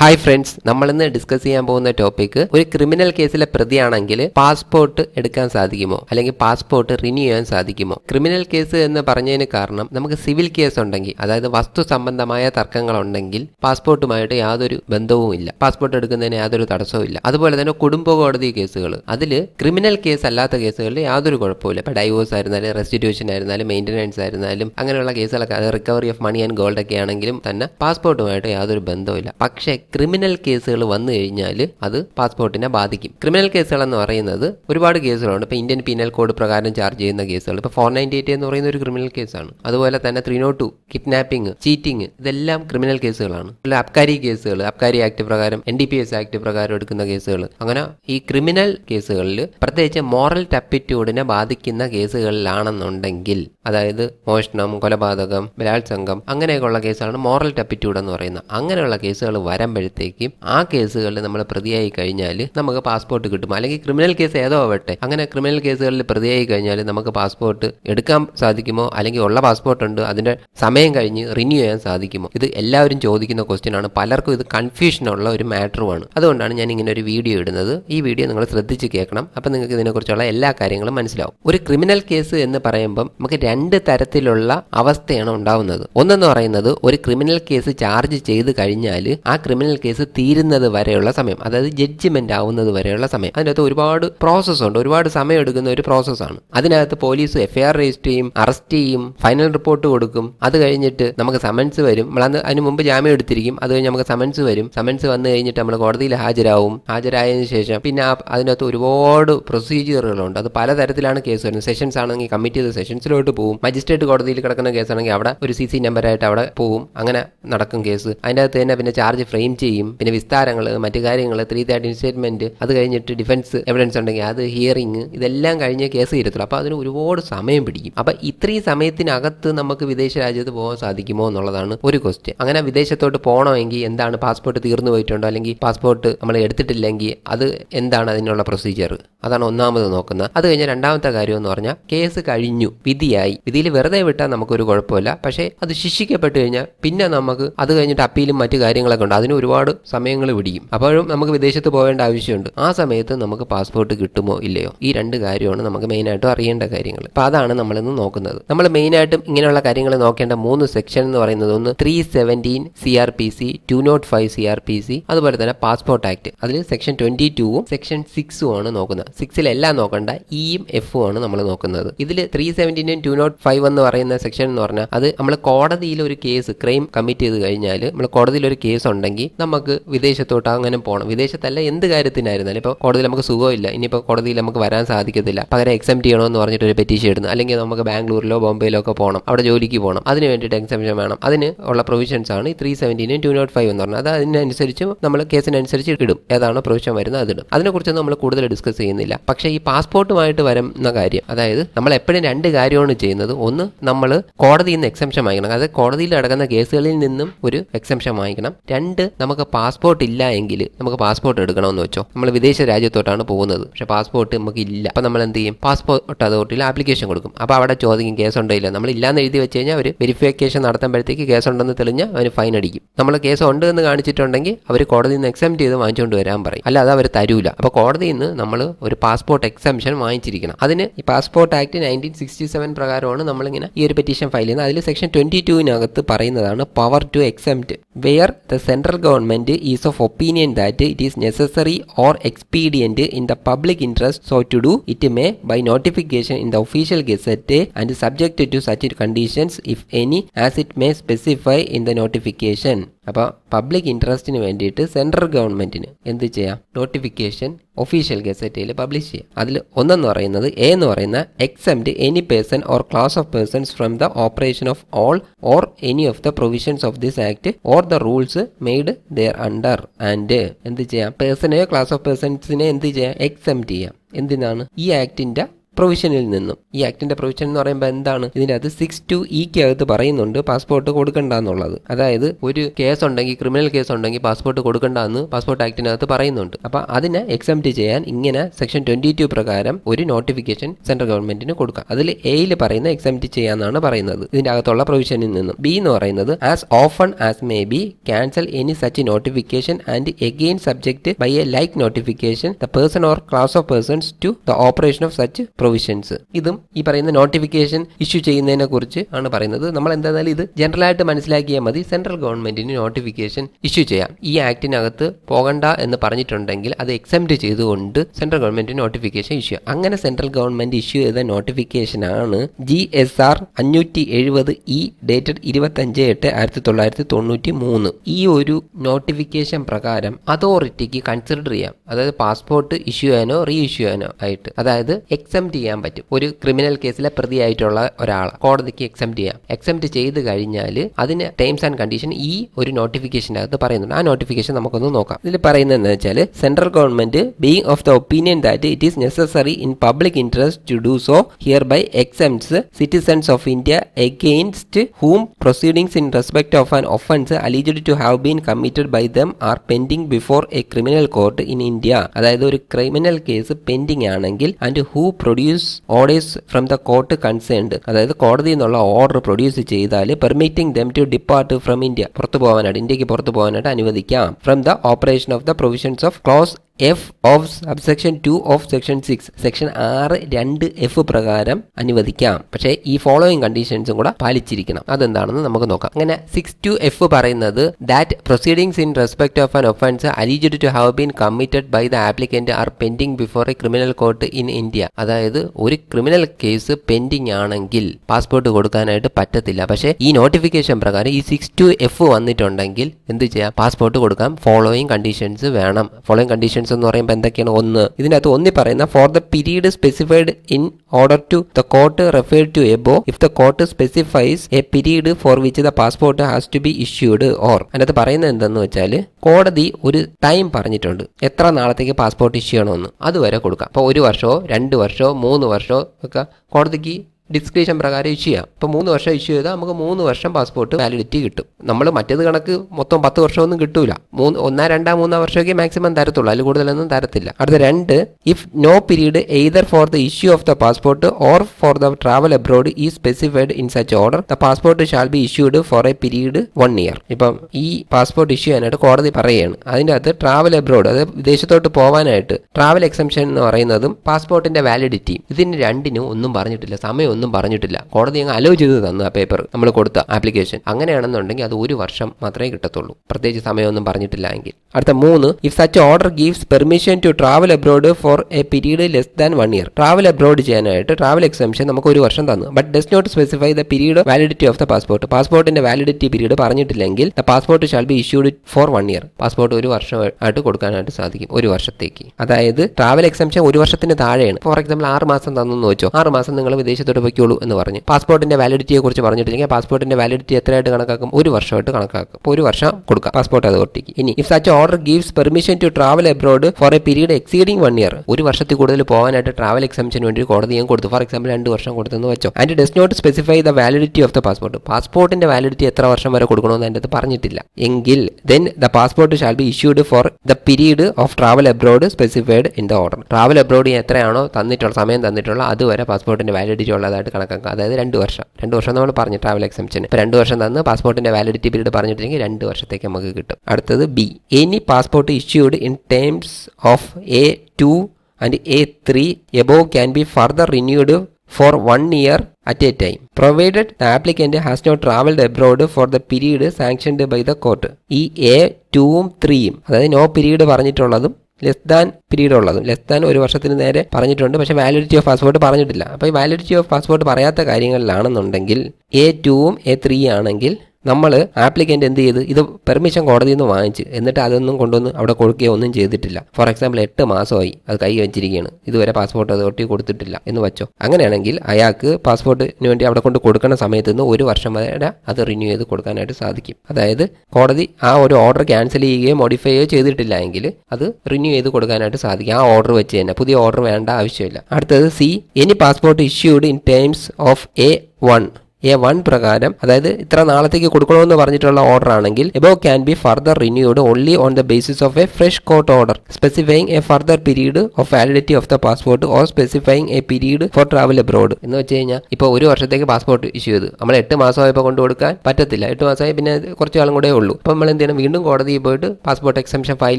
Hi friends നമ്മൾ ഇന്ന് discuss ചെയ്യാൻ പോകുന്ന ടോപ്പിക് ഒരു ക്രിമിനൽ കേസിലെ പ്രതിയാണെങ്കിൽ പാസ്പോർട്ട് എടുക്കാൻ സാധിക്കുമോ? അല്ലെങ്കിൽ പാസ്പോർട്ട് റിന്യൂ ചെയ്യാൻ സാധിക്കുമോ? ക്രിമിനൽ കേസ് എന്ന് പറഞ്ഞതിന് കാരണം നമുക്ക് സിവിൽ കേസ് ഉണ്ടെങ്കിൽ അതായത് വസ്തു സംബന്ധമായ തർക്കങ്ങൾ ഉണ്ടെങ്കിൽ പാസ്പോർട്ടുമായിട്ട് യാതൊരു ബന്ധവും ഇല്ല. പാസ്പോർട്ട് എടുക്കുന്നതിന് യാതൊരു തടസ്സവും ഇല്ല. അതുപോലെ തന്നെ കുടുംബ കോടതി കേസുകൾ അതിൽ ക്രിമിനൽ കേസ് അല്ലാത്ത കേസുകളിൽ യാതൊരു കുഴപ്പമില്ല ഇപ്പൊ ഡൈവോഴ്സ് ആയിരുന്നാലും റെസ്റ്റിറ്റ്യൂഷൻ ആയിരുന്നാലും മെയിന്റനൻസ് ആയിരുന്നാലും അങ്ങനെയുള്ള കേസുകളൊക്കെ recovery of money and gold ഒക്കെ ആണെങ്കിലും തന്നെ പാസ്പോർട്ടുമായിട്ട് യാതൊരു ബന്ധവുമില്ല. പക്ഷേ ക്രിമിനൽ കേസുകൾ വന്നു കഴിഞ്ഞാൽ അത് പാസ്പോർട്ടിനെ ബാധിക്കും. ക്രിമിനൽ കേസുകൾ എന്ന് പറയുന്നത് ഒരുപാട് കേസുകളുണ്ട്. ഇപ്പോൾ ഇന്ത്യൻ പീനൽ കോഡ് പ്രകാരം ചാർജ് ചെയ്യുന്ന കേസുകൾ. ഇപ്പോൾ ഫോർ നയന്റി എയ്റ്റ് എന്ന് പറയുന്ന ഒരു ക്രിമിനൽ കേസാണ്. അതുപോലെ തന്നെ three nought two kidnapping cheating ഇതെല്ലാം ക്രിമിനൽ കേസുകളാണ്. അബ്കാരി കേസുകൾ അബ്കാരി ആക്ട് പ്രകാരം N D P S act പ്രകാരം എടുക്കുന്ന കേസുകൾ. അങ്ങനെ ഈ ക്രിമിനൽ കേസുകളിൽ പ്രത്യേകിച്ച് മോറൽ ടപ്പിറ്റ്യൂഡിനെ ബാധിക്കുന്ന കേസുകളിലാണെന്നുണ്ടെങ്കിൽ അതായത് മോഷണം കൊലപാതകം ബലാത്സംഗം അങ്ങനെയൊക്കെയുള്ള കേസുകളാണ് മോറൽ ടപ്പിറ്റ്യൂഡ് എന്ന് പറയുന്നത്. അങ്ങനെയുള്ള കേസുകൾ വരുമ്പോഴത്തേക്കും ആ കേസുകളിൽ നമ്മൾ പ്രതിയായി കഴിഞ്ഞാൽ നമുക്ക് പാസ്പോർട്ട് കിട്ടും. അല്ലെങ്കിൽ ക്രിമിനൽ കേസ് ഏതോ ആവട്ടെ. അങ്ങനെ ക്രിമിനൽ കേസുകളിൽ പ്രതിയായി കഴിഞ്ഞാൽ നമുക്ക് പാസ്പോർട്ട് എടുക്കാൻ സാധിക്കുമോ? അല്ലെങ്കിൽ ഉള്ള പാസ്പോർട്ട് ഉണ്ട് അതിന്റെ സമയം കഴിഞ്ഞ് റിന്യൂ ചെയ്യാൻ സാധിക്കുമോ? ഇത് എല്ലാവരും ചോദിക്കുന്ന ക്വസ്റ്റ്യൻ ആണ്. പലർക്കും ഇത് കൺഫ്യൂഷനുള്ള ഒരു മാറ്ററുമാണ് അതുകൊണ്ടാണ് ഞാൻ ഇങ്ങനെ ഒരു വീഡിയോ ഇടുന്നത്. ഈ വീഡിയോ നിങ്ങൾ ശ്രദ്ധിച്ച് കേൾക്കണം. അപ്പം നിങ്ങൾക്ക് ഇതിനെക്കുറിച്ചുള്ള എല്ലാ കാര്യങ്ങളും മനസ്സിലാവും. ഒരു ക്രിമിനൽ കേസ് എന്ന് പറയുമ്പം നമുക്ക് രണ്ട് തരത്തിലുള്ള അവസ്ഥയാണ് ഉണ്ടാവുന്നത്. ഒന്നെന്ന് പറയുന്നത് ഒരു ക്രിമിനൽ കേസ് ചാർജ് ചെയ്ത് കഴിഞ്ഞാൽ ആ ക്രിമിനൽ കേസ് തീരുന്നത് വരെയുള്ള സമയം അതായത് ജഡ്ജ്മെന്റ് ആവുന്നത് വരെയുള്ള സമയം. അതിനകത്ത് ഒരുപാട് പ്രോസസ്സ് ഉണ്ട്. ഒരുപാട് സമയം എടുക്കുന്ന ഒരു പ്രോസസ്സാണ് അതിനകത്ത് പോലീസ് എഫ്ഐആർ രജിസ്റ്റർ ചെയ്യും അറസ്റ്റ് ചെയ്യും ഫൈനൽ റിപ്പോർട്ട് കൊടുക്കും. അത് കഴിഞ്ഞിട്ട് നമുക്ക് സമൻസ് വരും. നമ്മൾ അന്ന് അതിന് മുമ്പ് ജാമ്യം എടുത്തിരിക്കും. അത് കഴിഞ്ഞ് നമുക്ക് സമൻസ് വരും. സമൻസ് വന്നു കഴിഞ്ഞിട്ട് നമ്മൾ കോടതിയിൽ ഹാജരാവും. ഹാജരായതിനു ശേഷം പിന്നെ അതിനകത്ത് ഒരുപാട് പ്രൊസീജിയറുകളുണ്ട് അത് പലതരത്തിലാണ് കേസ് വരുന്നത്. സെഷൻസ് ആണെങ്കിൽ കമ്മിറ്റ് ചെയ്ത സെഷൻസിലോട്ട് പോകും മജിസ്ട്രേറ്റ് കോടതിയിൽ കിടക്കുന്ന കേസാണെങ്കിൽ അവിടെ ഒരു സി സി നമ്പറായിട്ട് അവിടെ പോകും അങ്ങനെ നടക്കും കേസ് അതിന്റെ അകത്ത് തന്നെ പിന്നെ ചാർജ് ഫ്രെയിം ചെയ്യും. പിന്നെ വിസ്താരങ്ങൾ മറ്റു കാര്യങ്ങൾ ത്രീ തേർട്ടി സ്റ്റേറ്റ്മെന്റ് അത് കഴിഞ്ഞിട്ട് ഡിഫൻസ് എവിഡൻസ് ഉണ്ടെങ്കിൽ അത് ഹിയറിംഗ് ഇതെല്ലാം കഴിഞ്ഞ് കേസ് തീരത്തുള്ളൂ. അപ്പോൾ അതിന് ഒരുപാട് സമയം പിടിക്കും. അപ്പോൾ ഇത്രയും സമയത്തിനകത്ത് നമുക്ക് വിദേശ രാജ്യത്ത് പോകാൻ സാധിക്കുമോ എന്നുള്ളതാണ് ഒരു ക്വസ്റ്റ്യൻ അങ്ങനെ വിദേശത്തോട്ട് പോകണമെങ്കിൽ എന്താണ് പാസ്പോർട്ട് തീർന്നു പോയിട്ടുണ്ടോ? അല്ലെങ്കിൽ പാസ്പോർട്ട് നമ്മൾ എടുത്തിട്ടില്ലെങ്കിൽ അത് എന്താണ് അതിനുള്ള പ്രൊസീജിയർ അതാണ് ഒന്നാമത് നോക്കുന്നത്. അത് കഴിഞ്ഞ രണ്ടാമത്തെ കാര്യം എന്ന് പറഞ്ഞാൽ കേസ് കഴിഞ്ഞു വിധിയായി. വിധിയിൽ വെറുതെ വിട്ടാൽ നമുക്കൊരു കുഴപ്പമില്ല. പക്ഷേ അത് ശിക്ഷിക്കപ്പെട്ടു കഴിഞ്ഞാൽ പിന്നെ നമുക്ക് അത് കഴിഞ്ഞിട്ട് അപ്പീലും മറ്റു കാര്യങ്ങളൊക്കെ ഉണ്ട്. അതിന് ഒരുപാട് സമയങ്ങൾ പിടിക്കും അപ്പോഴും നമുക്ക് വിദേശത്ത് പോകേണ്ട ആവശ്യമുണ്ട്. ആ സമയത്ത് നമുക്ക് പാസ്പോർട്ട് കിട്ടുമോ ഇല്ലയോ? ഈ രണ്ട് കാര്യമാണ് നമുക്ക് മെയിനായിട്ടും അറിയേണ്ട കാര്യങ്ങൾ. അപ്പോൾ അതാണ് നമ്മളിന്ന് നോക്കുന്നത്. നമ്മൾ മെയിനായിട്ടും ഇങ്ങനെയുള്ള കാര്യങ്ങൾ നോക്കേണ്ട മൂന്ന് സെക്ഷൻ എന്ന് പറയുന്നത് ഒന്ന് three seventeen C R P C two nought five C R P C അതുപോലെ തന്നെ പാസ്പോർട്ട് ആക്ട്. അതിൽ സെക്ഷൻ ട്വന്റി ടൂവും സെക്ഷൻ സിക്സും ആണ് നോക്കുന്നത്. സിക്സിലെല്ലാം നോക്കണ്ട ഇയും എഫും ആണ് നമ്മൾ നോക്കുന്നത്. ഇതിൽ ത്രീ സെവന്റീനും ടു നോട്ട് ഫൈവ് എന്ന് പറയുന്ന സെക്ഷൻ എന്ന് പറഞ്ഞാൽ അത് നമ്മൾ കോടതിയിൽ ഒരു കേസ് ക്രൈം കമ്മിറ്റ് ചെയ്ത് കഴിഞ്ഞാൽ നമ്മൾ കോടതിയിൽ ഒരു കേസ് ഉണ്ടെങ്കിൽ നമുക്ക് വിദേശത്തോട്ട് അങ്ങനെ പോകണം വിദേശത്തല്ല എന്ത് കാര്യത്തിനായിരുന്നാലും ഇപ്പോൾ കോടതിയിൽ നമുക്ക് സുഖമില്ല. ഇനിയിപ്പോൾ കോടതിയിൽ നമുക്ക് വരാൻ സാധിക്കത്തില്ല. പകരം എക്സെപ്റ്റ് ചെയ്യണമെന്ന് പറഞ്ഞിട്ട് ഒരു പെറ്റീഷൻ ഇടുന്നു. അല്ലെങ്കിൽ നമുക്ക് ബാംഗ്ലൂരിലോ ബോംബെയിലോ ഒക്കെ പോകണം അവിടെ ജോലിക്ക് പോകണം അതിന് വേണ്ടിയിട്ട് എക്സെപ്ഷൻ വേണം. അതിന് ഉള്ള പ്രൊവിഷൻസ് ആണ് ത്രീ സെവന്റീനും ടു നോട്ട് ഫൈവ് എന്ന് പറഞ്ഞാൽ അത് അതിനനുസരിച്ച് നമ്മൾ കേസിനനുസരിച്ച് ഇടും. ഏതാണോ പ്രൊവിഷൻ വരുന്നത് അതിടും അതിനെക്കുറിച്ചൊന്നും നമ്മൾ കൂടുതൽ ഡിസ്കസ് ചെയ്യുന്നില്ല. പക്ഷേ ഈ പാസ്പോർട്ടുമായിട്ട് വരുന്ന കാര്യം അതായത് നമ്മൾ എപ്പോഴും രണ്ട് കാര്യമാണ് ചെയ്യുന്നത്. ഒന്ന് നമ്മൾ കോടതിയിൽ നിന്ന് എക്സംഷൻ വാങ്ങിക്കണം. അതായത് കോടതിയിൽ നടക്കുന്ന കേസുകളിൽ നിന്നും ഒരു എക്സംഷൻ വാങ്ങിക്കണം. രണ്ട് നമുക്ക് പാസ്പോർട്ട് ഇല്ല എങ്കിൽ നമുക്ക് പാസ്പോർട്ട് എടുക്കണമെന്ന് വെച്ചോ. നമ്മൾ വിദേശ രാജ്യത്തോട്ടാണ് പോകുന്നത്. പക്ഷെ പാസ്പോർട്ട് നമുക്ക് ഇല്ല. അപ്പം നമ്മൾ എന്ത് ചെയ്യും? പാസ്പോർട്ട് അതോറിറ്റിയിൽ ആപ്ലിക്കേഷൻ കൊടുക്കും. അപ്പോൾ അവിടെ ചോദിക്കും കേസ് ഉണ്ടോ ഇല്ല നമ്മൾ ഇല്ലാന്ന് എഴുതി വെച്ച് കഴിഞ്ഞാൽ അവർ വെരിഫിക്കേഷൻ നടത്തുമ്പോഴത്തേക്ക് കേസ് ഉണ്ടെന്ന് തെളിഞ്ഞാൽ അവർ ഫൈൻ അടിക്കും. നമ്മൾ കേസ് ഉണ്ട് എന്ന് കാണിച്ചിട്ടുണ്ടെങ്കിൽ അവർ കോടതിയിൽ നിന്ന് എക്സാം ചെയ്ത് വാങ്ങിച്ചുകൊണ്ട് വരാൻ പറയും. അല്ലാതെ അവർ തരൂല. അപ്പോൾ കോടതിയിൽ നിന്ന് നമ്മൾ ഒരു പാസ്പോർട്ട് എക്സംഷൻ വാങ്ങിച്ചിരിക്കണം. അതിന് ഈ passport act nineteen sixty seven പ്രകാരമാണ് നമ്മളിങ്ങനെ ഈ ഒരു പെറ്റീഷൻ ഫയൽ ചെയ്യുന്നത്. അതിൽ സെക്ഷൻ ട്വന്റി ടുവിനകത്ത് പറയുന്നതാണ് power to except where the central government is of opinion that it is necessary or expedient in the public interest so to do it may by notification in the official gazette and subject to such conditions if any as it may specify in the notification അപ്പോൾ public ഇൻട്രസ്റ്റിന് വേണ്ടിയിട്ട് central ഗവൺമെന്റിന് എന്ത് ചെയ്യാം? Notification official ഗസറ്റയിൽ publish ചെയ്യാം. അതിൽ ഒന്നെന്ന് പറയുന്നത് എ എന്ന് പറയുന്ന except any person or class of persons from the operation of all or any of the provisions of this act or the rules made thereunder and എന്ത് ചെയ്യാം? പേഴ്സണെയോ ക്ലാസ് ഓഫ് പേഴ്സൺസിനെ എന്ത് ചെയ്യാം? എക്സെപ്റ്റ് ചെയ്യാം. എന്തിനാണ്? ഈ ആക്ടിന്റെ പ്രൊവിഷനിൽ നിന്നും. ഈ ആക്ടിന്റെ പ്രൊവിഷൻ എന്ന് പറയുമ്പോൾ എന്താണ്? ഇതിന്റെ അത് സിക്സ് ടു ഇക്ക് അകത്ത് പറയുന്നുണ്ട് പാസ്പോർട്ട് കൊടുക്കണ്ട എന്നുള്ളത് അതായത് ഒരു കേസ് ഉണ്ടെങ്കിൽ ക്രിമിനൽ കേസ് ഉണ്ടെങ്കിൽ പാസ്പോർട്ട് കൊടുക്കണ്ട എന്ന് പാസ്പോർട്ട് ആക്ടിനകത്ത് പറയുന്നുണ്ട്. അപ്പൊ അതിനെ എക്സംപ്റ്റ് ചെയ്യാൻ ഇങ്ങനെ സെക്ഷൻ ട്വന്റി ടു പ്രകാരം ഒരു നോട്ടിഫിക്കേഷൻ സെൻട്രൽ ഗവൺമെന്റിന് കൊടുക്കാം. അതിൽ എയിൽ പറയുന്ന എക്സംപ്റ്റ് ചെയ്യാന്നാണ് പറയുന്നത്. ഇതിന്റെ അകത്തുള്ള പ്രൊവിഷനിൽ നിന്നും. ബി എന്ന് പറയുന്നത് as often as may be cancel any such notification and again subject by a like notification the person or class of persons to the operation of such provisions ഇതും ഈ പറയുന്ന നോട്ടിഫിക്കേഷൻ ഇഷ്യൂ ചെയ്യുന്നതിനെ കുറിച്ച് ആണ് പറയുന്നത്. നമ്മൾ എന്തായാലും ഇത് ജനറൽ ആയിട്ട് മനസ്സിലാക്കിയാൽ മതി. സെൻട്രൽ ഗവൺമെന്റിന് നോട്ടിഫിക്കേഷൻ ഇഷ്യൂ ചെയ്യാം. ഈ ആക്ടിനകത്ത് പോകണ്ട എന്ന് പറഞ്ഞിട്ടുണ്ടെങ്കിൽ അത് എക്സെപ്റ്റ് ചെയ്തുകൊണ്ട് സെൻട്രൽ ഗവൺമെന്റിന് നോട്ടിഫിക്കേഷൻ ഇഷ്യൂ ചെയ്യാം. അങ്ങനെ സെൻട്രൽ ഗവൺമെന്റ് ഇഷ്യൂ ചെയ്ത നോട്ടിഫിക്കേഷൻ ആണ് ജി എസ് ആർ അഞ്ഞൂറ്റി എഴുപത് ഇ ഡേറ്റഡ് ഇരുപത്തഞ്ച് എട്ട് ആയിരത്തി തൊള്ളായിരത്തി തൊണ്ണൂറ്റി മൂന്ന് ഈ ഒരു നോട്ടിഫിക്കേഷൻ പ്രകാരം അതോറിറ്റിക്ക് കൺസിഡർ ചെയ്യാം. അതായത് പാസ്പോർട്ട് ഇഷ്യൂ ചെയ്യാനോ റീ ഇഷ്യൂ ചെയ്യാനോ ആയിട്ട്. അതായത് എക്സെപ്റ്റ് ചെയ്യാൻ പറ്റും. ഒരു ക്രിമിനൽ കേസിലെ പ്രതിയായിട്ടുള്ള ഒരാൾ കോടതിക്ക് എക്സെപ്റ്റ് ചെയ്യാം. എക്സെപ്റ്റ് ചെയ്ത് കഴിഞ്ഞാൽ അതിന് ടേംസ് ആൻഡ് കണ്ടീഷൻ ഈ ഒരു നോട്ടിഫിക്കേഷന്റെ അകത്ത് പറയുന്നുണ്ട്. ആ നോട്ടിഫിക്കേഷൻ നമുക്കൊന്ന് നോക്കാം. ഇതിൽ പറയുന്നത് എന്ന് വെച്ചാൽ central government being of the opinion that it is necessary in public interest to do so hereby exempts citizens of India against whom proceedings in respect of an offence alleged to have been committed by them are pending before a criminal court in India അതായത് ഒരു criminal case pending ആണെങ്കിൽ and who produce orders from the court concerned അതായത് കോടതിയിൽ നിന്നുള്ള order produce ചെയ്താൽ permitting them to depart from India പുറത്തു പോകാനായിട്ട് ഇന്ത്യയ്ക്ക് പുറത്തു പോകാനായിട്ട് അനുവദിക്കാം. From the operation of the provisions of clause F of subsection two of section six section ആറ് രണ്ട് എഫ് പ്രകാരം അനുവദിക്കാം. പക്ഷേ ഈ ഫോളോയിങ് കണ്ടീഷൻസും കൂടെ പാലിച്ചിരിക്കണം. അതെന്താണെന്ന് നമുക്ക് നോക്കാം. അങ്ങനെ സിക്സ് ടു എഫ് പറയുന്നത് that proceedings in respect of an offence alleged to have been committed by the applicant are pending before a criminal court in India അതായത് ഒരു ക്രിമിനൽ കേസ് പെൻഡിംഗ് ആണെങ്കിൽ പാസ്പോർട്ട് കൊടുക്കാനായിട്ട് പറ്റത്തില്ല. പക്ഷേ ഈ നോട്ടിഫിക്കേഷൻ പ്രകാരം ഈ സിക്സ് ടു എഫ് വന്നിട്ടുണ്ടെങ്കിൽ എന്ത് ചെയ്യാം? പാസ്പോർട്ട് കൊടുക്കാം. ഫോളോയിങ് കണ്ടീഷൻസ് വേണം. ഫോളോയിങ് കണ്ടീഷൻസ് എന്ന് പറയുമ്പോൾ എന്തൊക്കെയാണ്? ഒന്ന്. ഇതിനകത്ത് ഒന്നി പറയുന്ന for the period specified in order to the court refer to above if the court specifies a period for which the passport has to be issued or അതിനകത്ത് പറയുന്നത് എന്തെന്ന് വെച്ചാൽ കോടതി ഒരു ടൈം പറഞ്ഞിട്ടുണ്ട്. എത്ര നാളത്തേക്ക് പാസ്പോർട്ട് ഇഷ്യൂ ചെയ്യണമെന്ന് അതുവരെ കൊടുക്കാം. അപ്പോൾ ഒരു വർഷമോ രണ്ട് വർഷമോ മൂന്ന് വർഷമോ ഒക്കെ കോടതിക്ക് ഡിസ്ക്രിപ്ഷൻ പ്രകാരം ഇഷ്യൂ ചെയ്യാം. ഇപ്പോൾ മൂന്ന് വർഷം ഇഷ്യൂ ചെയ്താൽ നമുക്ക് മൂന്ന് വർഷം പാസ്പോർട്ട് വാലിഡിറ്റി കിട്ടും. നമ്മൾ മറ്റേത് കണക്ക് മൊത്തം പത്ത് വർഷമൊന്നും കിട്ടൂല. മൂന്ന് ഒന്നാ രണ്ടാ മൂന്നാ വർഷമൊക്കെ മാക്സിമം തരത്തുള്ളൂ. അതിൽ കൂടുതലൊന്നും തരത്തില്ല. അടുത്ത രണ്ട് if no period either for the issue of the passport or for the travel abroad is specified in such order the passport shall be issued for a period one year ഇപ്പം ഈ passport issue ചെയ്യാനായിട്ട് കോടതി പറയുകയാണ്. അതിന്റെ അകത്ത് travel abroad അതായത് വിദേശത്തോട്ട് പോകാനായിട്ട് travel exemption എന്ന് പറയുന്നതും പാസ്പോർട്ടിന്റെ വാലിഡിറ്റി ഇതിന് രണ്ടിനും ഒന്നും പറഞ്ഞിട്ടില്ല. സമയം ഒന്നും പറഞ്ഞിട്ടില്ല. കോടതി അങ്ങ് അലോ ചെയ്ത് തന്നു ആ പേപ്പർ നമ്മൾ കൊടുത്ത ആപ്ലിക്കേഷൻ അങ്ങനെയാണെന്നുണ്ടെങ്കിൽ അത് ഒരു വർഷം മാത്രമേ കിട്ടത്തുള്ളൂ. പ്രത്യേകിച്ച് സമയമൊന്നും പറഞ്ഞിട്ടില്ല എങ്കിൽ. അടുത്ത മൂന്ന് if such order gives permission to travel abroad for a period less than one year travel abroad ചെയ്യാനായിട്ട് ട്രാവൽ എക്സംഷൻ നമുക്ക് ഒരു വർഷം തന്നു. But does not specify the period validity of the passport പാസ്പോർട്ടിന്റെ validity period പറഞ്ഞിട്ടില്ലെങ്കിൽ the passport shall be issued for one year passport ഒരു വർഷമായിട്ട് കൊടുക്കാനായിട്ട് സാധിക്കും. ഒരു വർഷത്തേക്ക്. അതായത് ട്രാവൽ എക്സംഷൻ ഒരു വർഷത്തിന് താഴെയാണ്. ഫോർ എക്സാമ്പിൾ ആറ് മാസം തന്നു വെച്ചോ. ആറ് മാസം നിങ്ങൾ വിദേശത്തോട്ട് വയ്ക്കുള്ളൂ എന്ന് പറഞ്ഞു. പാസ്പോർട്ടിന്റെ വാലിഡിറ്റിയെ കുറിച്ച് പറഞ്ഞിട്ടില്ലെങ്കിൽ പാസ്പോർട്ടിന്റെ വാലിഡിറ്റി എത്രയായിട്ട് കണക്കാക്കും? ഒരു വർഷമായിട്ട് കണക്കാക്കും. ഒരു വർഷം കൊടുക്കാം. പാസ്പോർട്ട് അതോറിറ്റിക്ക് ഇനി if such order gives permission to travel abroad for a period exceeding one year ഒരു വർഷത്തിൽ കൂടുതൽ പോകാനായിട്ട് ട്രാവൽ എക്സംഷന് വേണ്ടി കോടതിയും കൊടുത്തു. ഫോർ എക്സാമ്പിൾ രണ്ട് വർഷം കൊടുത്തെന്ന് വെച്ചോ. And does not specify the validity of the passport പാസ്പോർട്ടിന്റെ validity എത്ര വർഷം വരെ കൊടുക്കണമെന്ന് അതിന്റെ അത് പറഞ്ഞിട്ടില്ല. എങ്കിൽ then the passport shall be issued for the period of travel abroad specified in the order travel abroad എത്രയാണോ തന്നിട്ടുള്ള സമയം തന്നിട്ടുള്ള അതുവരെ പാസ്പോർട്ടിന്റെ വാലിഡിറ്റി ഉള്ളതായിട്ട് കണക്കാക്കാം. അതായത് രണ്ട് വർഷം. രണ്ട് വർഷം നമ്മൾ പറഞ്ഞു ട്രാവൽ എക്സംഷന് ഇപ്പോൾ രണ്ട് വർഷം തന്ന് പാസ്പോർട്ടിന്റെ വാലിഡിറ്റി പീരീഡ് പറഞ്ഞിട്ടുണ്ടെങ്കിൽ രണ്ട് വർഷത്തേക്ക് നമുക്ക് കിട്ടും. അടുത്തത് B any passport issued in terms of A two and A three above can be further renewed for one year at a time provided the applicant has not travelled abroad for the period sanctioned by the court ഈ A ടൂവും ത്രീയും അതായത് no period പറഞ്ഞിട്ടുള്ളതും less than period ഉള്ളതും less than ഒരു വർഷത്തിന് നേരെ പറഞ്ഞിട്ടുണ്ട്. പക്ഷേ വാലിഡിറ്റി ഓഫ് പാസ്പോർട്ട് പറഞ്ഞിട്ടില്ല. അപ്പോൾ ഈ വാലിഡിറ്റി ഓഫ് പാസ്പോർട്ട് പറയാത്ത കാര്യങ്ങളിലാണെന്നുണ്ടെങ്കിൽ എ ടുവും എ ത്രീ ആണെങ്കിൽ നമ്മൾ ആപ്ലിക്കന്റ് എന്ത് ചെയ്ത്? ഇത് പെർമിഷൻ കോടതിയിൽ നിന്ന് വാങ്ങിച്ച്. എന്നിട്ട് അതൊന്നും കൊണ്ടുവന്ന് അവിടെ കൊടുക്കുകയോ ഒന്നും ചെയ്തിട്ടില്ല. ഫോർ എക്സാമ്പിൾ എട്ട് മാസമായി അത് കൈ വെച്ചിരിക്കുകയാണ്. ഇതുവരെ പാസ്പോർട്ട് അതോറിറ്റി കൊടുത്തിട്ടില്ല എന്ന് വെച്ചോ. അങ്ങനെയാണെങ്കിൽ അയാൾക്ക് പാസ്പോർട്ടിന് വേണ്ടി അവിടെ കൊണ്ട് കൊടുക്കുന്ന സമയത്ത് നിന്ന് ഒരു വർഷം വരെ അത് റിന്യൂ ചെയ്ത് കൊടുക്കാനായിട്ട് സാധിക്കും. അതായത് കോടതി ആ ഒരു ഓർഡർ ക്യാൻസൽ ചെയ്യുകയോ മോഡിഫൈ ചെയ്യുകയോ ചെയ്തിട്ടില്ല എങ്കിൽ അത് റിന്യൂ ചെയ്ത് കൊടുക്കാനായിട്ട് സാധിക്കും. ആ ഓർഡർ വെച്ച് തന്നെ. പുതിയ ഓർഡർ വേണ്ട ആവശ്യമില്ല. അടുത്തത് C any passport issued in terms of A one A one പ്രകാരം അതായത് ഇത്ര നാളത്തേക്ക് കൊടുക്കണമെന്ന് പറഞ്ഞിട്ടുള്ള ഓർഡർ ആണെങ്കിൽ above can be further renewed only on the basis of a fresh court order specifying a further period of validity of the passport or specifying a period for travel abroad എന്ന് വെച്ച് കഴിഞ്ഞാൽ ഇപ്പോൾ ഒരു വർഷത്തേക്ക് passport issue ചെയ്തു. നമ്മൾ എട്ട് മാസമായപ്പോൾ കൊണ്ടു കൊടുക്കാൻ പറ്റത്തില്ല. എട്ട് മാസമായി പിന്നെ കുറച്ച് കാലം കൂടെ ഉള്ളൂ. അപ്പോൾ നമ്മൾ എന്ത് ചെയ്യണം? വീണ്ടും കോടതിയിൽ പോയിട്ട് പാസ്പോർട്ട് എക്സംഷൻ ഫയൽ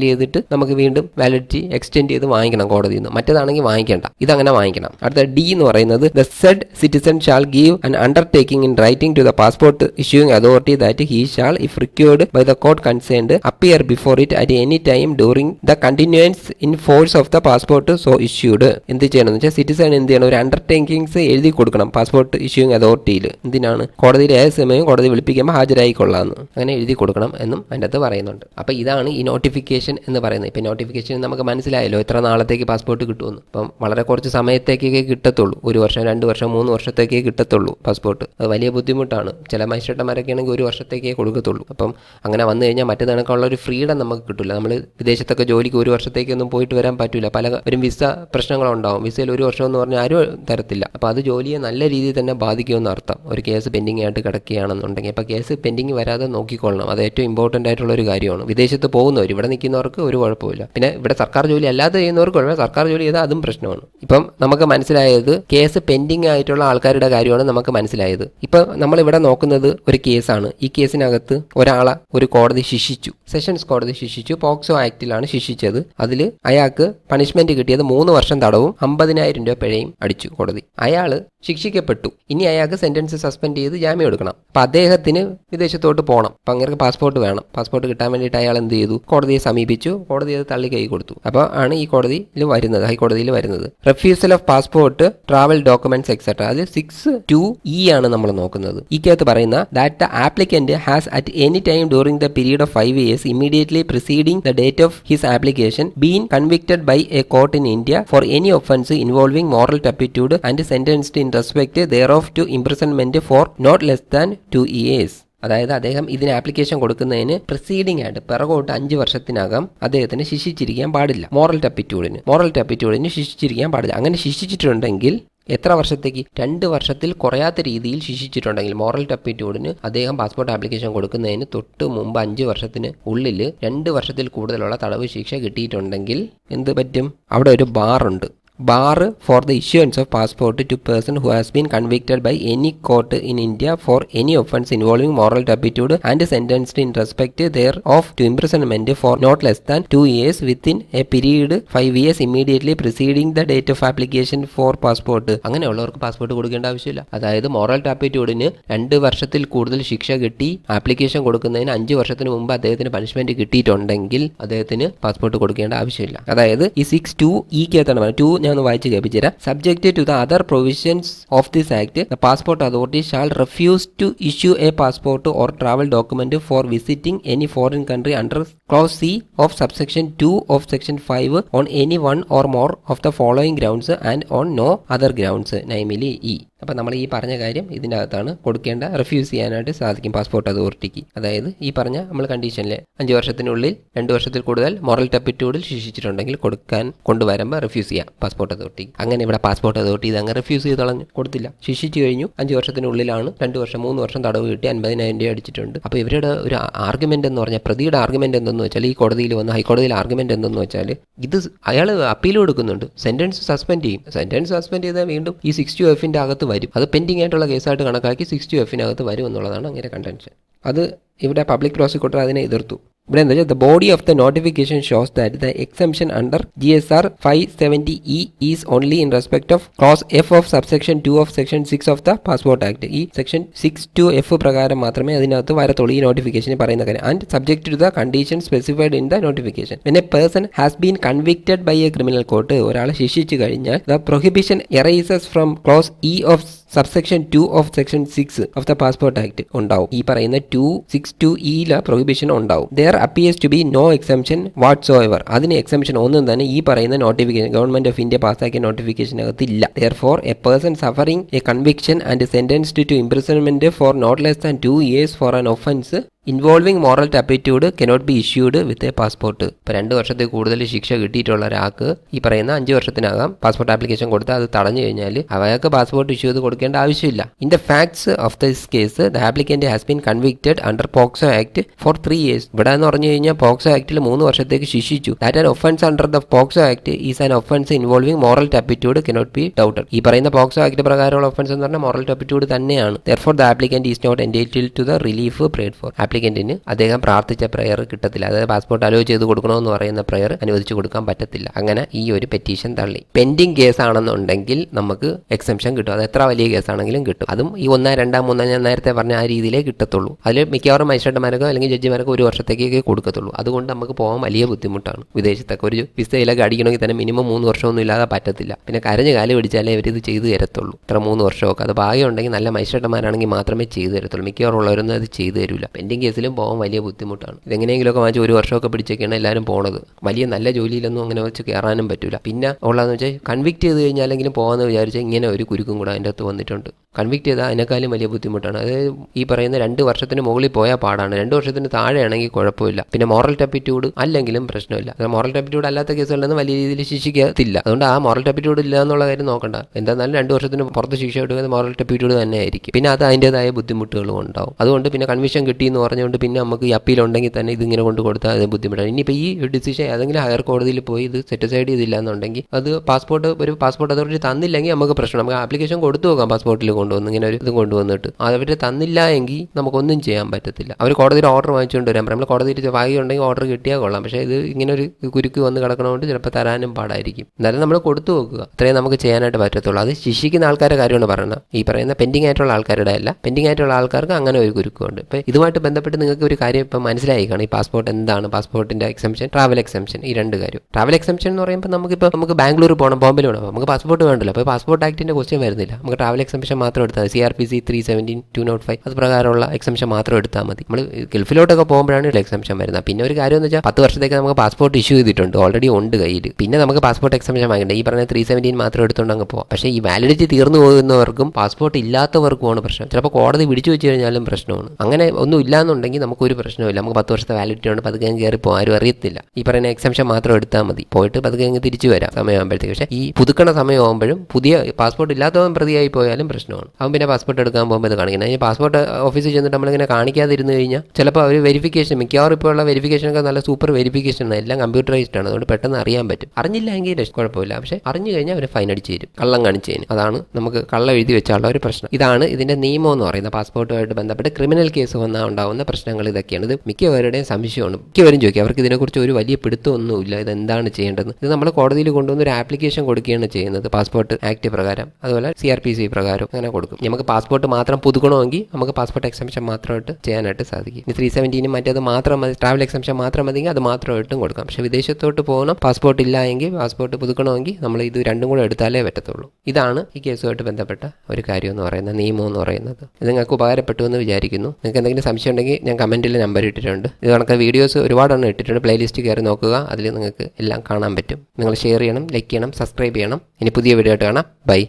ചെയ്തിട്ട് നമുക്ക് വീണ്ടും വാലിഡിറ്റി എക്സ്റ്റെൻഡ് ചെയ്ത് വാങ്ങിക്കണം കോടതിയിൽ നിന്ന്. മറ്റേതാണെങ്കിൽ വാങ്ങിക്കേണ്ട. ഇതങ്ങനെ വാങ്ങിക്കണം. അടുത്ത ഡി എന്ന് പറയുന്നത് the said citizen shall give an undertaking in writing to the passport issuing authority that he shall, if required by the court concerned, appear before it at any time during the continuance in force of the passport so issued. എന്ത് ചെയ്യണം? എന്ന് വെച്ചാൽ citizen എന്ത് ചെയ്യണം? ഒരു undertakings എഴുതി കൊടുക്കണം passport issuing അതോറിറ്റിയിൽ എന്തിനാണ്? കോടതിയിൽ ഏത് സമയം കോടതി വിളിപ്പിക്കുമ്പോൾ ഹാജരായിക്കൊള്ളാമെന്ന് അങ്ങനെ എഴുതി കൊടുക്കണം എന്നും അതിന്റെ അകത്ത് പറയുന്നുണ്ട്. അപ്പോൾ ഇതാണ് ഈ നോട്ടിഫിക്കേഷൻ എന്ന് പറയുന്നത്. ഇപ്പം നോട്ടിഫിക്കേഷൻ നമുക്ക് മനസ്സിലായല്ലോ എത്ര നാളത്തേക്ക് പാസ്പോർട്ട് കിട്ടുമെന്ന്. അപ്പം വളരെ കുറച്ച് സമയത്തേക്കൊക്കെ കിട്ടത്തുള്ളൂ. ഒരു വർഷം രണ്ട് വർഷം മൂന്ന് വർഷത്തേക്കേ കിട്ടത്തുള്ളൂ പാസ്പോർട്ട് അത് വലിയ ബുദ്ധിമുട്ടാണ്. ചില മജിസ്ട്രേട്ടന്മാരൊക്കെ ആണെങ്കിൽ ഒരു വർഷത്തേക്കേ കൊടുക്കത്തുള്ളൂ. അപ്പം അങ്ങനെ വന്നു കഴിഞ്ഞാൽ മറ്റു കണക്കുള്ള ഒരു ഫ്രീഡം നമുക്ക് കിട്ടില്ല നമ്മൾ വിദേശത്തൊക്കെ ജോലിക്ക് ഒരു വർഷത്തേക്കൊന്നും പോയിട്ട് വരാൻ പറ്റില്ല പലരും വിസ പ്രശ്നങ്ങളുണ്ടാവും. വിസയിൽ ഒരു വർഷം എന്ന് പറഞ്ഞാൽ ആരും തരത്തില്ല. അപ്പോൾ അത് ജോലിയെ നല്ല രീതിയിൽ തന്നെ ബാധിക്കുമെന്ന് അർത്ഥം. ഒരു കേസ് പെൻഡിങ് ആയിട്ട് കിടക്കുകയാണെന്നുണ്ടെങ്കിൽ അപ്പോൾ കേസ് പെൻഡിങ് വരാതെ നോക്കിക്കൊള്ളണം. അത് ഏറ്റവും ഇമ്പോർട്ടന്റ് ആയിട്ടുള്ള ഒരു കാര്യമാണ്. വിദേശത്ത് പോകുന്നവർ ഇവിടെ നിൽക്കുന്നവർക്ക് ഒരു കുഴപ്പമില്ല പിന്നെ ഇവിടെ സർക്കാർ ജോലി അല്ലാതെ ചെയ്യുന്നവർക്ക് കുഴപ്പമില്ല. സർക്കാർ ജോലി ചെയ്താൽ അതും പ്രശ്നമാണ്. ഇപ്പം നമുക്ക് മനസ്സിലായത് കേസ് പെൻഡിങ് ആയിട്ടുള്ള ആൾക്കാരുടെ കാര്യമാണ് നമുക്ക് മനസ്സിലായത്. ഇപ്പം നമ്മളിവിടെ നോക്കുന്നത് ഒരു കേസാണ്. ഈ കേസിനകത്ത് ഒരാളെ ഒരു കോടതി ശിക്ഷിച്ചു. സെഷൻസ് കോടതി ശിക്ഷിച്ചു. പോക്സോ ആക്ടിലാണ് ശിക്ഷിച്ചത്. അതിൽ അയാൾക്ക് പണിഷ്മെന്റ് കിട്ടിയത് മൂന്ന് വർഷം തടവും അമ്പതിനായിരം രൂപ പിഴയും അടിച്ചു കോടതി. അയാൾ ശിക്ഷിക്കപ്പെട്ടു. ഇനി അയാൾക്ക് സെന്റൻസ് സസ്പെൻഡ് ചെയ്ത് ജാമ്യം എടുക്കണം. അപ്പം അദ്ദേഹത്തിന് വിദേശത്തോട്ട് പോകണം അപ്പം അങ്ങനെ പാസ്പോർട്ട് വേണം. പാസ്പോർട്ട് കിട്ടാൻ വേണ്ടിയിട്ട് അയാൾ എന്ത് ചെയ്തു? കോടതിയെ സമീപിച്ചു. കോടതി അത് തള്ളി കൈ കൊടുത്തു. അപ്പോൾ ആണ് ഈ കോടതിയിൽ വരുന്നത് ഹൈക്കോടതിയിൽ വരുന്നത്. Refusal of passport travel documents etcetera അത് സിക്സ് ടു ഇ ആണ് നമ്മൾ നോക്കുന്നത്. ഇക്കകത്ത് പറയുന്ന that applicant has at any time during the period of five years immediately preceding the date of his application been convicted by a court in India for any offence involving moral turpitude and sentenced in respect thereof to imprisonment for not less than two years അതായത് അദ്ദേഹം ഇതിന് application കൊടുക്കുന്നതിന് preceding ആയിട്ട് പിറകോട്ട് അഞ്ച് വർഷത്തിനകം അദ്ദേഹത്തിന് ശിക്ഷിച്ചിരിക്കാൻ പാടില്ല. മോറൽ ടപ്പിറ്റ്യൂഡിന് മോറൽ ടപ്പിറ്റ്യൂഡിന് ശിക്ഷിച്ചിരിക്കാൻ പാടില്ല. അങ്ങനെ ശിക്ഷിച്ചിട്ടുണ്ടെങ്കിൽ എത്ര വർഷത്തേക്ക്? രണ്ട് വർഷത്തിൽ കുറയാത്ത രീതിയിൽ ശിക്ഷിച്ചിട്ടുണ്ടെങ്കിൽ മോറൽ ടപ്പിറ്റ്യൂഡിന് അദ്ദേഹം പാസ്പോർട്ട് ആപ്ലിക്കേഷൻ കൊടുക്കുന്നതിന് തൊട്ട് മുമ്പ് അഞ്ച് വർഷത്തിന് ഉള്ളിൽ രണ്ട് വർഷത്തിൽ കൂടുതലുള്ള തടവ് ശിക്ഷ കിട്ടിയിട്ടുണ്ടെങ്കിൽ എന്ത് പറ്റും? അവിടെ ഒരു ബാറുണ്ട് bar for the issuance of passport to person who has been convicted by any court in India for any offence involving moral turpitude and sentenced in respect thereof to imprisonment for not less than two years within a period five years immediately preceding the date of application for passport അങ്ങനെയുള്ളവർക്ക് passport കൊടുക്കേണ്ട ആവശ്യമില്ല. അതായത് moral ടാപ്പിറ്റ്യൂഡിന് രണ്ട് വർഷത്തിൽ കൂടുതൽ ശിക്ഷ കിട്ടി application കൊടുക്കുന്നതിന് അഞ്ച് വർഷത്തിന് മുമ്പ് അദ്ദേഹത്തിന് പണിഷ്മെന്റ് കിട്ടിയിട്ടുണ്ടെങ്കിൽ അദ്ദേഹത്തിന് പാസ്പോർട്ട് കൊടുക്കേണ്ട ആവശ്യമില്ല. അതായത് ഈ സിക്സ് ടു ഇക്കകത്താണ് ടു ഞാൻ ഒന്ന് വായിച്ച് കേൾപ്പിച്ചു തരാം subject to the other provisions of this act the passport authority shall refuse to issue a passport or travel document for visiting any foreign country under clause C of subsection two of section five on any one or more of the following grounds and on no other grounds namely E അപ്പം നമ്മൾ ഈ പറഞ്ഞ കാര്യം ഇതിന്റെ അകത്താണ് കൊടുക്കേണ്ട refuse ചെയ്യാനായിട്ട് സാധിക്കും പാസ്പോർട്ട് അതോറിറ്റിക്ക് അതായത് ഈ പറഞ്ഞ നമ്മൾ കണ്ടീഷനിൽ അഞ്ച് വർഷത്തിനുള്ളിൽ രണ്ട് വർഷത്തിൽ കൂടുതൽ മോറൽ ടപ്പിറ്റ്യൂഡിൽ ശിക്ഷിച്ചിട്ടുണ്ടെങ്കിൽ കൊടുക്കാൻ കൊണ്ടുവരുമ്പോൾ റിഫ്യൂസ് ചെയ്യാം. പാസ്പോർട്ട് അതോറിറ്റി അങ്ങനെ ഇവിടെ പാസ്പോർട്ട് അതോറിറ്റി ഇത് അങ്ങ് റിഫ്യൂസ് ചെയ്ത് കളഞ്ഞു കൊടുത്തില്ല. ശിക്ഷിച്ചു കഴിഞ്ഞു. അഞ്ച് വർഷത്തിനുള്ളിലാണ് രണ്ട് വർഷം മൂന്ന് വർഷം തടവ് കിട്ടി. അൻപതിനായിരം രൂപ അടിച്ചിട്ടുണ്ട്. അപ്പോൾ ഇവരുടെ ഒരു ആർഗ്യുമെന്റ് എന്ന് പറഞ്ഞാൽ പ്രതിയുടെ ആർഗ്യുമെന്റ് എന്തെന്ന് വെച്ചാൽ ഈ കോടതിയിൽ വന്ന ഹൈക്കോടതിയിൽ ആർഗ്യുമെന്റ് എന്തെന്ന് വെച്ചാൽ ഇത് അയാൾ അപ്പീൽ കൊടുക്കുന്നുണ്ട്. സെന്റൻസ് സസ്പെൻഡ് ചെയ്യും. സെന്റൻസ് സസ്പെൻഡ് ചെയ്താൽ വീണ്ടും ഈ സിക്സ് ടു അകത്ത് വരും. അത് പെൻഡിങ് ആയിട്ടുള്ള കേസായിട്ട് കണക്കാക്കി സിക്സ് ടു എഫിനകത്ത് വരും എന്നുള്ളതാണ് അങ്ങനെ കണ്ടൻഷൻ അത് ഇവിടെ പബ്ലിക് പ്രോസിക്യൂട്ടർ അതിനെ എതിർത്തു. ഇവിടെ എന്താ വെച്ചാൽ the body of the notification shows that the exemption under G S R five seventy E is only in respect of clause F of subsection two of section six of the passport act ഈ section six two F പ്രകാരം മാത്രമേ അതിനകത്ത് വരത്തുള്ളൂ ഈ notification പറയുന്ന കാര്യം. And subject to the condition specified in the notification a person has been convicted by a criminal court ഒരാളെ ശിക്ഷിച്ചു കഴിഞ്ഞാൽ the prohibition arises from clause E of subsection two of section six of the passport act ഉണ്ടാവും. ഈ പറയുന്ന two six two ഇയിലെ prohibition ഉണ്ടാവും. There appears to be no exemption whatsoever അതിന് exemption ഒന്നും തന്നെ ഈ പറയുന്ന നോട്ടിഫിക്കേഷൻ ഗവൺമെന്റ് ഓഫ് ഇന്ത്യ പാസ്സാക്കിയ നോട്ടിഫിക്കേഷനകത്ത് ഇല്ല. Therefore a person suffering a conviction and sentenced to imprisonment for not less than two years for an offence involving moral turpitude cannot be issued with a passport ഇപ്പോൾ രണ്ട് വർഷത്തിൽ കൂടുതൽ ശിക്ഷ കിട്ടിയിട്ടുള്ള ഒരാൾക്ക് ഈ പറയുന്ന അഞ്ച് വർഷത്തിനകം പാസ്പോർട്ട് ആപ്ലിക്കേഷൻ കൊടുത്ത് അത് തടഞ്ഞു കഴിഞ്ഞാൽ അയാൾക്ക് പാസ്പോർട്ട് ഇഷ്യൂ ചെയ്ത് കൊടുക്കേണ്ട ആവശ്യമില്ല. In the facts of this case the applicant has been convicted under POCSO act for three years ഇവിടെ എന്ന് പറഞ്ഞു കഴിഞ്ഞാൽ പോക്സോ ആക്ടിൽ മൂന്ന് വർഷത്തേക്ക് ശിക്ഷിച്ചു. That an offence under the POCSO act is an offence involving moral turpitude cannot be doubted ഈ പറയുന്ന പോക്സോ ആക്ട് പ്രകാരമുള്ള ഒഫൻസ് എന്ന് പറഞ്ഞാൽ മോറൽ ടപ്പിറ്റ്യൂഡ് തന്നെയാണ്. Therefore the applicant is not entitled to the relief prayed for ആപ്ലിക്കന്റിന് അദ്ദേഹം പ്രാർത്ഥിച്ച prayer കിട്ടത്തില്ല. അതായത് പാസ്പോർട്ട് അലോ ചെയ്ത് കൊടുക്കണമെന്ന് പറയുന്ന പ്രയർ അനുവദിച്ചു കൊടുക്കാൻ പറ്റത്തില്ല. അങ്ങനെ ഈ ഒരു പെറ്റീഷൻ തള്ളി. പെൻഡിങ് കേസ് ആണെന്നുണ്ടെങ്കിൽ നമുക്ക് എക്സംഷൻ കിട്ടും. അത് എത്ര വലിയ കേസാണെങ്കിലും കിട്ടും. അതും ഈ ഒന്നാം രണ്ടാം മൂന്നാം ഞാൻ നേരത്തെ പറഞ്ഞ ആ രീതിയിലേ കിട്ടത്തുള്ളൂ. അതിൽ മിക്കവാറും മജിസ്ട്രേറ്റുമാർക്കോ അല്ലെങ്കിൽ ജഡ്ജിമാർക്കോ ഒരു വർഷത്തേക്കൊക്കെ കൊടുക്കത്തുള്ളൂ. അതുകൊണ്ട് നമുക്ക് പോകാൻ വലിയ ബുദ്ധിമുട്ടാണ് വിദേശത്തൊക്കെ. ഒരു വിസയിലൊക്കെ അടിക്കണമെങ്കിൽ തന്നെ മിനിമം മൂന്ന് വർഷമൊന്നും ഇല്ലാതെ പറ്റത്തില്ല. പിന്നെ കരഞ്ഞ് കാൽ പിടിച്ചാലേ ഇത് ചെയ്തു തരത്തുള്ളൂ. ഇത്ര മൂന്ന് വർഷമൊക്കെ. അത് ഭാഗ്യമുണ്ടെങ്കിൽ നല്ല മജിസ്ട്രേറ്റുമാരാണെങ്കിൽ മാത്രമേ ചെയ്തു തരത്തുള്ളൂ. മിക്കവാറും ഉള്ളവരൊന്നും അത് ചെയ്തു തരില്ല പെൻഡിങ് കേസിലും പോകാൻ വലിയ ബുദ്ധിമുട്ടാണ്. ഇതെങ്ങനെയെങ്കിലുമൊക്കെ വാങ്ങിച്ച് ഒരു വർഷമൊക്കെ പിടിച്ചൊക്കെയാണ് എല്ലാവരും പോണത്. വലിയ നല്ല ജോലിയിലൊന്നും അങ്ങനെ വെച്ച് കയറാനും പറ്റില്ല പിന്നെ ഉള്ളതെന്ന് വെച്ചാൽ കൺവിക്ട് ചെയ്ത് കഴിഞ്ഞാലെങ്കിലും പോകാമെന്ന് വിചാരിച്ചാൽ ഇങ്ങനെ ഒരു കുരുക്കും കൂടെ അതിന്റെ അകത്ത് വന്നിട്ടുണ്ട്. കൺവിക്ട് ചെയ്താൽ അതിനേക്കാളും വലിയ ബുദ്ധിമുട്ടാണ്. അതായത് ഈ പറയുന്ന രണ്ട് വർഷത്തിന് മുകളിൽ പോയാൽ പാടാണ്. രണ്ട് വർഷത്തിന് താഴെയാണെങ്കിൽ കുഴപ്പമില്ല. പിന്നെ മോറൽ ടപ്പിറ്റ്യൂഡ് അല്ലെങ്കിലും പ്രശ്നമില്ല. മോറൽ ടപ്പിറ്റ്യൂഡ് അല്ലാത്ത കേസുകളിലൊന്നും വലിയ രീതിയിൽ ശിക്ഷിക്കത്തില്ല. അതുകൊണ്ട് ആ മോറൽ ടപ്പിറ്റ്യൂഡ് ഇല്ല എന്നുള്ള കാര്യം നോക്കണ്ട. എന്തായാലും രണ്ട് വർഷത്തിന് പുറത്ത് ശിക്ഷ കിട്ടുന്നത് മോറൽ ടപ്പിറ്റ്യൂഡ് തന്നെ ആയിരിക്കും പിന്നെ അത് അതിന്റെതായ ബുദ്ധിമുട്ടുകളും ഉണ്ടാവും. അതുകൊണ്ട് പിന്നെ കൺവിഷൻ കിട്ടി എന്ന് പറഞ്ഞുകൊണ്ട് പിന്നെ നമുക്ക് ഈ അപ്പീൽ ഉണ്ടെങ്കിൽ തന്നെ ഇതിങ്ങനെ കൊണ്ട് കൊടുത്താൽ അത് ബുദ്ധിമുട്ടാണ്. ഇനിയിപ്പോൾ ഈ ഡിസിഷൻ ഏതെങ്കിലും ഹയർ കോടതിയിൽ പോയി ഇത് സെറ്റിസൈഡ് ചെയ്തില്ല എന്നുണ്ടെങ്കിൽ അത് പാസ്പോർട്ട് ഒരു പാസ്പോർട്ട് അതോറിറ്റി തന്നില്ലെങ്കിൽ നമുക്ക് പ്രശ്നം. നമുക്ക് ആപ്ലിക്കേഷൻ കൊടുത്തു നോക്കാം പാസ്പോർട്ടിൽ കൊണ്ടുവന്ന് ഇങ്ങനെ ഒരു ഇത് കൊണ്ടുവന്നിട്ട്. അവർ തന്നില്ല എങ്കിൽ നമുക്കൊന്നും ചെയ്യാൻ പറ്റത്തില്ല. അവർ കോടതിയിൽ ഓർഡർ വാങ്ങിച്ചുകൊണ്ട് വരാം. നമ്മൾ കോടതിയിൽ ഉണ്ടെങ്കിൽ ഓർഡർ കിട്ടിയാൽ കൊള്ളാം. പക്ഷേ ഇത് ഇങ്ങനെ ഒരു കുരുക്ക് വന്ന് കിടക്കണോണ്ട് ചിലപ്പോൾ തരാനും പാടായിരിക്കും. എന്നാലും നമ്മൾ കൊടുത്തു നോക്കുക. അത്രയും നമുക്ക് ചെയ്യാനായിട്ട് പറ്റത്തുള്ളൂ. അത് ശിക്ഷിക്കുന്ന ആൾക്കാരുടെ കാര്യമാണ് പറയുന്നത്. ഈ പറയുന്ന പെൻഡിങ് ആയിട്ടുള്ള ആൾക്കാരുടെ അല്ല. പെൻഡിങ് ആയിട്ടുള്ള ആൾക്കാർക്ക് അങ്ങനെ ഒരു കുരുക്കുണ്ട്. ഇപ്പോൾ ഇതുമായിട്ട് ബന്ധപ്പെട്ട് നിങ്ങൾക്ക് ഒരു കാര്യം ഇപ്പം മനസ്സിലായി കാണും ഈ പാസ്പോർട്ട് എന്താണ്? പാസ്പോർട്ടിന്റെ എക്സംഷൻ ട്രാവൽ എക്സംഷൻ ഈ രണ്ട് കാര്യം. ട്രാവൽ എക്സംഷൻ എന്ന് പറയുമ്പോൾ നമുക്കിപ്പോൾ നമുക്ക് ബാംഗ്ലൂർ പോകണം ബോംബെയിൽ പോകണം നമുക്ക് പാസ്പോർട്ട് വേണ്ടല്ലോ. അപ്പോൾ പാസ്പോർട്ട് ആക്ടിന്റെ ക്വസ്റ്റ്യൻ വരുന്നില്ല. നമുക്ക് ട്രാവൽ എക്സംഷൻ മാത്രം എടുത്താൽ C R P C three seventeen two note five അത് പ്രകാരമുള്ള എക്സംഷൻ മാത്രം എടുത്താൽ മതി. നമ്മൾ ഗൾഫിലോട്ടൊക്കെ പോകുമ്പോഴാണ് എക്സംഷൻ വരുന്നത്. പിന്നെ ഒരു കാര്യം എന്ന് വെച്ചാൽ പത്ത് വർഷത്തേക്ക് നമുക്ക് പാസ്പോർട്ട് ഇഷ്യൂ ചെയ്തിട്ടുണ്ട്. ഓൾറെഡി ഉണ്ട് കയ്യിൽ പിന്നെ നമുക്ക് പാസ്പോർട്ട് എക്സംഷൻ വാങ്ങേണ്ട. ഈ പറഞ്ഞ ത്രീ സെവന്റീൻ മാത്രം എടുത്തുകൊണ്ട് അങ്ങ് പോകാം പക്ഷേ ഈ വാലിഡിറ്റി തീർന്നു പോകുന്നവർക്കും പാസ്പോർട്ട് ഇല്ലാത്തവർക്കുമാണ് പ്രശ്നം. ചിലപ്പോൾ കോടതി പിടിച്ചു വെച്ച് കഴിഞ്ഞാലും പ്രശ്നമാണ്. അങ്ങനെ ഒന്നും ഇല്ലാന്നുണ്ടെങ്കിൽ നമുക്കൊരു പ്രശ്നമില്ല നമുക്ക് പത്ത് വർഷത്തെ വാലിഡിറ്റി ഉണ്ട്. പതുക്കെ കയറി പോകും ആരും അറിയത്തില്ല. ഈ പറയുന്ന എക്സംഷൻ മാത്രം എടുത്താൽ മതി. പോയിട്ട് പതുക്കെ അങ്ങ് തിരിച്ചു വരാം. സമയമാകുമ്പോഴത്തേക്ക്. പക്ഷേ ഈ പുതുക്കണ സമയമാകുമ്പോഴും പുതിയ പാസ്പോർട്ട് ഇല്ലാത്തവൻ പ്രതിയായി പോയാലും പ്രശ്നമാണ്. അവൻ പിന്നെ പാസ്പോർട്ട് എടുക്കാൻ പോകുമ്പോൾ ഇത് കാണിക്കുന്നത്. ഈ പാസ്പോർട്ട് ഓഫീസിൽ ചെന്നിട്ട് നമ്മളിങ്ങനെ കാണിക്കാതിരുന്ന് കഴിഞ്ഞാൽ ചിലപ്പോൾ അവർ വെരിഫിക്കേഷൻ മിക്കവാറും ഇപ്പോൾ ഉള്ള വെരിഫിക്കേഷനൊക്കെ നല്ല സൂപ്പർ വെരിഫിക്കേഷൻ ആണ്. എല്ലാം കമ്പ്യൂട്ടറൈസ്ഡ് ആണ്. അതുകൊണ്ട് പെട്ടെന്ന് അറിയാൻ പറ്റും. അറിഞ്ഞില്ല എങ്കിൽ രക്ഷ- കുഴപ്പമില്ല. പക്ഷേ അറിഞ്ഞു കഴിഞ്ഞാൽ അവർ ഫൈൻ അടിച്ച് തരും. കള്ളം കാണിച്ചതിന് അതാണ് നമുക്ക് കള്ളം എഴുതി വെച്ചാലുള്ള ഒരു പ്രശ്നം. ഇതാണ് ഇതിന്റെ നിയമം എന്ന് പറയുന്നത്. പാസ്പോർട്ടുമായിട്ട് ബന്ധപ്പെട്ട് ക്രിമിനൽ കേസ് വന്നാൽ ഉണ്ടാവുന്ന പ്രശ്നങ്ങൾ ഇതൊക്കെയാണ്. ഇത് മിക്കവരുടെയും സംശയമാണ്. മിക്കവരും ചോദിക്കും അവർക്ക് ഇതിനെക്കുറിച്ച് ഒരു വലിയ പിടുത്തമൊന്നുമില്ല. ഇത് എന്താണ് ചെയ്യേണ്ടത്? ഇത് നമ്മൾ കോടതിയിൽ കൊണ്ടുവന്ന ഒരു ആപ്ലിക്കേഷൻ കൊടുക്കുകയാണ് ചെയ്യുന്നത്. പാസ്പോർട്ട് ആക്ട് പ്രകാരം. അതുപോലെ സി ആർ പി സി പ്രകാരം അങ്ങനെ കൊടുക്കും. നമുക്ക് പാസ്പോർട്ട് മാത്രം പുതുക്കണമെങ്കിൽ നമുക്ക് പാസ്പോർട്ട് എക്സംഷൻ മാത്രമായിട്ട് ചെയ്യാനായിട്ട് സാധിക്കും. ത്രീ സെവന്റീനും മറ്റേത് മാത്രം മതി. ട്രാവൽ എക്സംഷൻ മാത്രം മതിയെങ്കിൽ അത് മാത്രമായിട്ടും കൊടുക്കാം. പക്ഷേ വിദേശത്തോട്ട് പോകണം പാസ്പോർട്ട് ഇല്ല എങ്കിൽ പാസ്പോർട്ട് പുതുക്കണമെങ്കിൽ നമ്മൾ ഇത് രണ്ടും കൂടെ എടുത്താലേ പറ്റത്തുള്ളൂ. ഇതാണ് ഈ കേസുമായിട്ട് ബന്ധപ്പെട്ട ഒരു കാര്യം എന്ന് പറയുന്നത് നിയമം എന്ന് പറയുന്നത്. ഇത് നിങ്ങൾക്ക് ഉപകാരപ്പെട്ടു എന്ന് വിചാരിക്കുന്നു. നിങ്ങൾക്ക് എന്തെങ്കിലും സംശയം ഉണ്ടെങ്കിൽ ഞാൻ കമന്റിൽ നമ്പർ ഇട്ടിട്ടുണ്ട്. ഇത് കണക്ക് വീഡിയോസ് ഒരുപാടെണ്ണം ഇട്ടിട്ടുണ്ട്. പ്ലേലിസ്റ്റ് കയറി നോക്കുക. അതിൽ നിങ്ങൾക്ക് എല്ലാം കാണാൻ പറ്റും. നിങ്ങൾ ഷെയർ ചെയ്യണം ലൈക്ക് ചെയ്യണം സബ്സ്ക്രൈബ് ചെയ്യണം. ഇനി പുതിയ വീഡിയോ ആയിട്ട് കാണാം. ബൈ